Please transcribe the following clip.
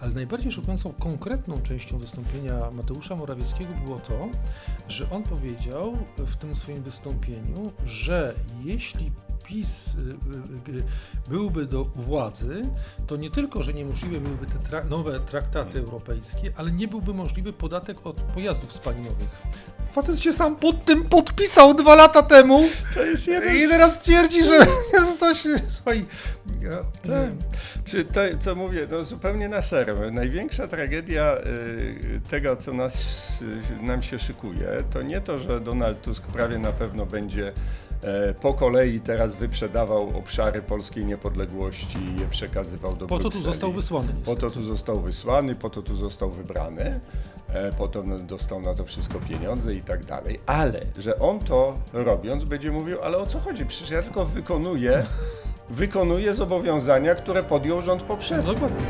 Ale najbardziej szokującą konkretną częścią wystąpienia Mateusza Morawieckiego było to, że on powiedział w tym swoim wystąpieniu, że jeśli PiS y, y, y, byłby do władzy, to nie tylko, że niemożliwe byłyby te tra- nowe traktaty europejskie, ale nie byłby możliwy podatek od pojazdów spalinowych. Facet się sam pod tym podpisał dwa lata temu To jest jeden i teraz twierdzi, że coś... Słuchaj, ja- Tak. Czy to, co mówię, no zupełnie na serio. Największa tragedia tego, co nas, nam się szykuje, to nie to, że Donald Tusk prawie na pewno będzie e, po kolei teraz wyprzedawał obszary polskiej niepodległości i je przekazywał do Po to tu Brukseli. został wysłany Po niestety. to tu został wysłany, po to tu został wybrany, e, po to dostał na to wszystko pieniądze i tak dalej. Ale, że on to robiąc będzie mówił, ale o co chodzi? Przecież ja tylko wykonuję, wykonuję zobowiązania, które podjął rząd poprzedni. No dokładnie.